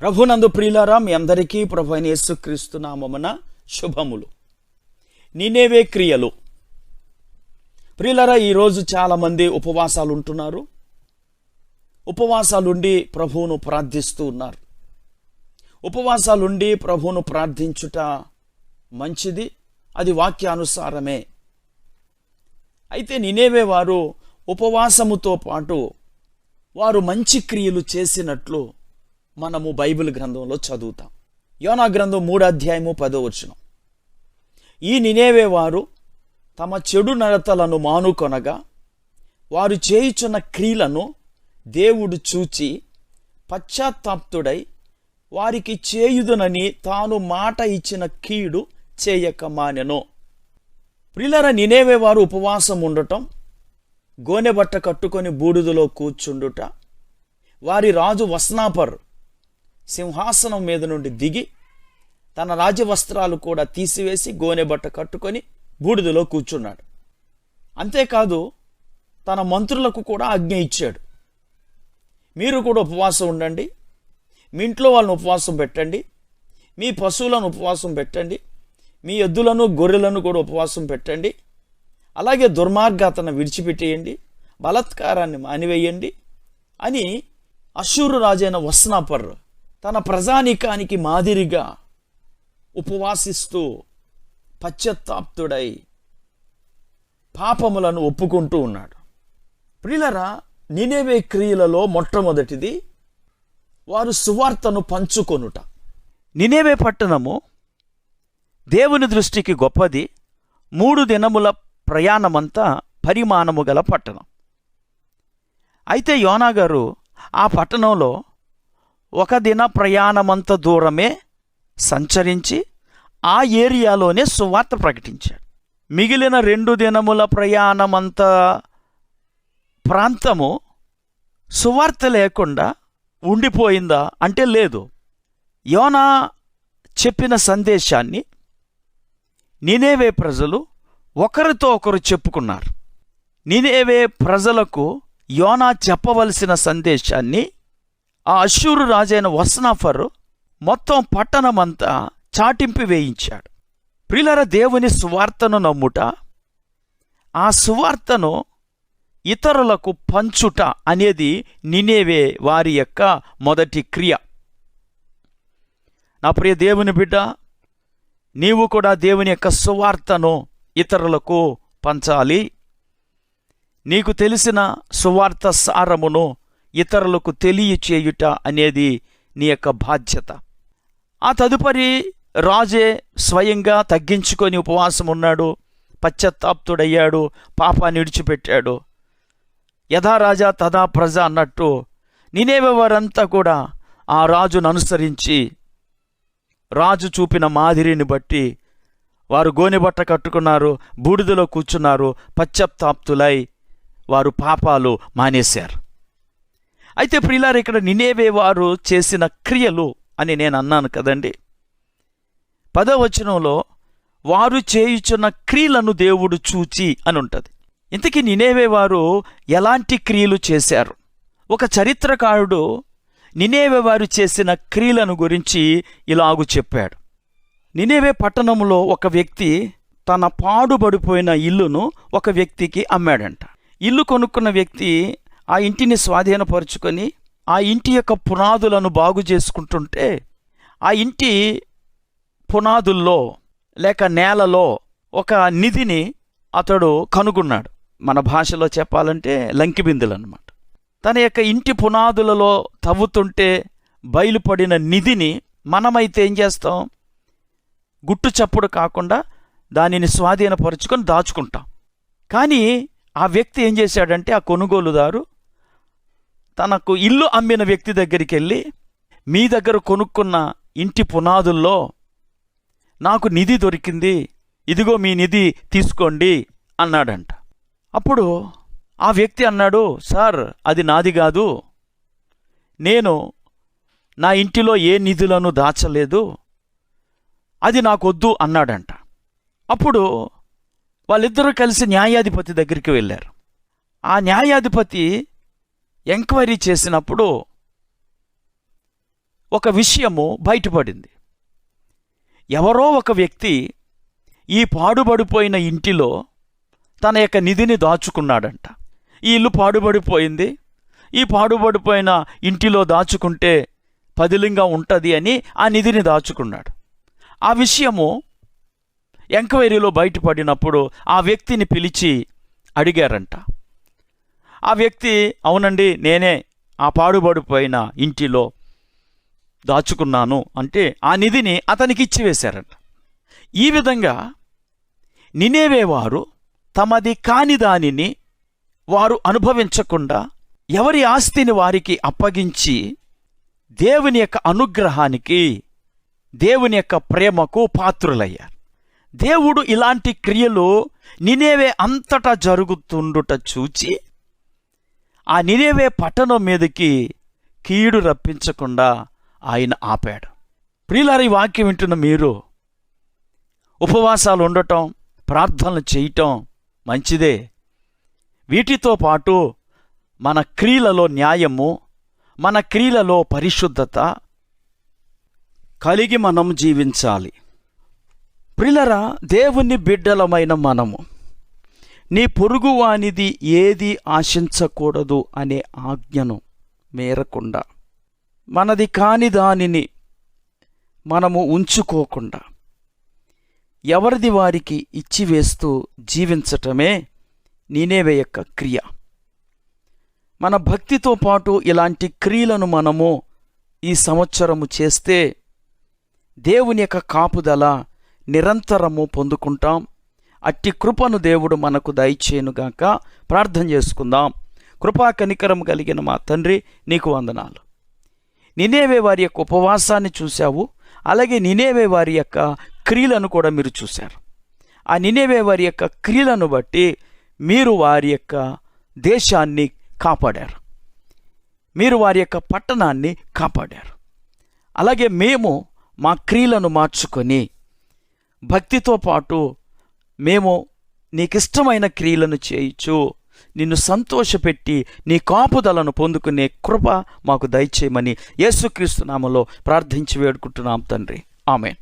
ప్రభునందు ప్రియులారా మీ అందరికీ ప్రభు అయిన యేసుక్రీస్తు నామమున శుభములు. నినేవే క్రియలు. ప్రియులారా ఈరోజు చాలామంది ఉపవాసాలు ఉంటున్నారు ఉపవాసాలుండి ప్రభువును ప్రార్థిస్తూ ఉన్నారు. ఉపవాసాలుండి ప్రభువును ప్రార్థించుట మంచిది అది వాక్యానుసారమే. అయితే నినేవే వారు ఉపవాసముతో పాటు వారు మంచి క్రియలు చేసినట్లు మనము బైబిల్ గ్రంథంలో చదువుతాం. యోనా గ్రంథం మూడు అధ్యాయము పదో వచనం. ఈ నినేవే వారు తమ చెడు నడతలను మానుకొనగా వారు చేయుచున్న క్రియలను దేవుడు చూచి పశ్చాత్తాప్తుడై వారికి చేయుదునని తాను మాట ఇచ్చిన కీడు చేయక మానెను. ప్రిలర నినేవే వారు ఉపవాసం ఉండటం గోనెబట్ట కట్టుకొని బూడిదలో కూర్చుండుట వారి రాజు వస్నాపర్ సింహాసనం మీద నుండి దిగి తన రాజవస్త్రాలు కూడా తీసివేసి గోనెబట్ట కట్టుకొని బూడిదలో కూర్చున్నాడు. అంతేకాదు తన మంత్రులకు కూడా ఆజ్ఞ ఇచ్చాడు. మీరు కూడా ఉపవాసం ఉండండి. మీ ఇంట్లో వాళ్ళని ఉపవాసం పెట్టండి. మీ పశువులను ఉపవాసం పెట్టండి. మీ ఎద్దులను గొర్రెలను కూడా ఉపవాసం పెట్టండి. అలాగే దుర్మార్గాతను విడిచిపెట్టేయండి. బలత్కారాన్ని మానివేయండి అని అశూరు రాజైన వస్నాపర్రు తన ప్రజానీకానికి మాదిరిగా ఉపవాసిస్తూ పశ్చత్తాప్తుడై పాపములను ఒప్పుకుంటూ ఉన్నాడు. ప్రిలరా నినేవే క్రియలలో మొట్టమొదటిది వారు సువార్తను పంచుకొనుట. నినేవే పట్టణము దేవుని దృష్టికి గొప్పది మూడు దినముల ప్రయాణమంతా పరిమాణము గల పట్టణం. అయితే యోనా గారు ఆ పట్టణంలో ఒక దిన ప్రయాణమంత దూరమే సంచరించి ఆ ఏరియాలోనే సువార్త ప్రకటించాడు. మిగిలిన రెండు దినముల ప్రయాణమంత ప్రాంతము సువార్త లేకుండా ఉండిపోయిందా అంటే లేదు. యోనా చెప్పిన సందేశాన్ని నినేవే ప్రజలు ఒకరితో ఒకరు చెప్పుకున్నారు. నినేవే ప్రజలకు యోనా చెప్పవలసిన సందేశాన్ని ఆ అశూరు రాజైన వస్నాఫర్ మొత్తం పట్టణమంతా చాటింపి వేయించాడు. ప్రిలర దేవుని సువార్తను నమ్ముట ఆ సువార్తను ఇతరులకు పంచుట అనేది నినేవే వారి యొక్క మొదటి క్రియ. నా ప్రియ దేవుని బిడ్డ నీవు కూడా దేవుని యొక్క సువార్తను ఇతరులకు పంచాలి. నీకు తెలిసిన సువార్త సారమును ఇతరులకు తెలియచేయుట అనేది నీ యొక్క బాధ్యత. ఆ తదుపరి రాజే స్వయంగా తగ్గించుకొని ఉపవాసం ఉన్నాడు పశ్చత్తాప్తుడయ్యాడు పాపాన్ని విడిచిపెట్టాడు. యథా రాజా తదా ప్రజ అన్నట్టు నినేవే వారంతా కూడా ఆ రాజును అనుసరించి రాజు చూపిన మాదిరిని బట్టి వారు గోనెబట్ట కట్టుకున్నారు బూడిదలో కూర్చున్నారు పశ్చత్తాప్తులై వారు పాపాలు మానేశారు. అయితే ప్రిలారు ఇక్కడ నినేవే వారు చేసిన క్రియలు అని నేను అన్నాను కదండి. పదవచనంలో వారు చేయుచున్న క్రియలను దేవుడు చూచి అని ఉంటుంది. ఇంతకీ నినేవే వారు ఎలాంటి క్రియలు చేశారు? ఒక చరిత్రకారుడు నినేవే వారు చేసిన క్రియలను గురించి ఇలాగు చెప్పాడు. నినేవే పట్టణంలో ఒక వ్యక్తి తన పాడుబడిపోయిన ఇల్లును ఒక వ్యక్తికి అమ్మాడంట. ఇల్లు కొనుక్కున్న వ్యక్తి ఆ ఇంటిని స్వాధీనపరుచుకొని ఆ ఇంటి యొక్క పునాదులను బాగు చేసుకుంటుంటే ఆ ఇంటి పునాదుల్లో లేక నేలలో ఒక నిధిని అతడు కనుగొన్నాడు. మన భాషలో చెప్పాలంటే లంకిబిందులు అనమాట తన యొక్క ఇంటి పునాదులలో తవ్వుతుంటే బయలుపడిన నిధిని మనమైతే ఏం చేస్తాం? గుట్టు చప్పుడు కాకుండా దానిని స్వాధీనపరుచుకొని దాచుకుంటాం. కానీ ఆ వ్యక్తి ఏం చేశాడంటే ఆ కొనుగోలుదారు తనకు ఇల్లు అమ్మిన వ్యక్తి దగ్గరికి వెళ్ళి మీ దగ్గర కొనుక్కున్న ఇంటి పునాదుల్లో నాకు నిధి దొరికింది. ఇదిగో మీ నిధి తీసుకోండి అన్నాడంట. అప్పుడు ఆ వ్యక్తి అన్నాడు సార్ అది నాది కాదు. నేను నా ఇంటిలో ఏ నిధులను దాచలేదు. అది నాకొద్దు అన్నాడంట. అప్పుడు వాళ్ళిద్దరూ కలిసి న్యాయాధిపతి దగ్గరికి వెళ్ళారు. ఆ న్యాయాధిపతి ఎంక్వైరీ చేసినప్పుడు ఒక విషయము బయటపడింది. ఎవరో ఒక వ్యక్తి ఈ పాడుబడిపోయిన ఇంటిలో తన యొక్క నిధిని దాచుకున్నాడంట. ఈ ఇల్లు పాడుబడిపోయింది. ఈ పాడుబడిపోయిన ఇంటిలో దాచుకుంటే పదిలింగా ఉంటుంది అని ఆ నిధిని దాచుకున్నాడు. ఆ విషయము ఎంక్వైరీలో బయటపడినప్పుడు ఆ వ్యక్తిని పిలిచి అడిగారంట. ఆ వ్యక్తి అవునండి నేనే ఆ పాడుబడిపోయిన ఇంటిలో దాచుకున్నాను అంటే ఆ నిధిని అతనికి ఇచ్చివేశారట ఈ విధంగా నినేవేవారు తమది కాని దానిని వారు అనుభవించకుండా ఎవరి ఆస్తిని వారికి అప్పగించి దేవుని యొక్క అనుగ్రహానికి దేవుని యొక్క ప్రేమకు పాత్రులయ్యారు. దేవుడు ఇలాంటి క్రియలు నినేవే అంతటా జరుగుతుండుట చూచి ఆ నిరేవే పట్టణం మీదకి కీడు రప్పించకుండా ఆయన ఆపాడు. ప్రియులారి వాక్యం వింటున్న మీరు ఉపవాసాలు ఉండటం ప్రార్థనలు చేయటం మంచిదే. వీటితో పాటు మన క్రియలలో న్యాయము మన క్రియలలో పరిశుద్ధత కలిగి మనం జీవించాలి. ప్రిలరా దేవుని బిడ్డలమైన మనము నీ పొరుగువానిది ఏది ఆశించకూడదు అనే ఆజ్ఞను మేరకుండా మనది కాని దానిని మనము ఉంచుకోకుండా ఎవరిది వారికి ఇచ్చివేస్తూ జీవించటమే నీనేవే యొక్క క్రియ. మన భక్తితో పాటు ఇలాంటి క్రియలను మనము ఈ సంవత్సరము చేస్తే దేవుని యొక్క కాపుదల నిరంతరము పొందుకుంటాం. అట్టి కృపను దేవుడు మనకు దయచేయునుగాక ప్రార్థన చేసుకుందాం. కృపా కనికరం కలిగిన మా తండ్రి నీకు వందనాలు. నినేవే వారి యొక్క ఉపవాసాన్ని చూశావు అలాగే నినేవే వారి యొక్క క్రియలను కూడా మీరు చూశారు. ఆ నినేవే వారి యొక్క క్రియలను బట్టి మీరు వారి యొక్క దేశాన్ని కాపాడారు. మీరు వారి యొక్క పట్టణాన్ని కాపాడారు. అలాగే మేము మా క్రియలను మార్చుకొని భక్తితో పాటు మేము నీకిష్టమైన క్రియలను చేయొచ్చు నిన్ను సంతోషపెట్టి నీ కాపుదలను పొందుకునే కృప మాకు దయచేయమని యేసుక్రీస్తు నామలో ప్రార్థించి వేడుకుంటున్నాం తండ్రి. ఆమె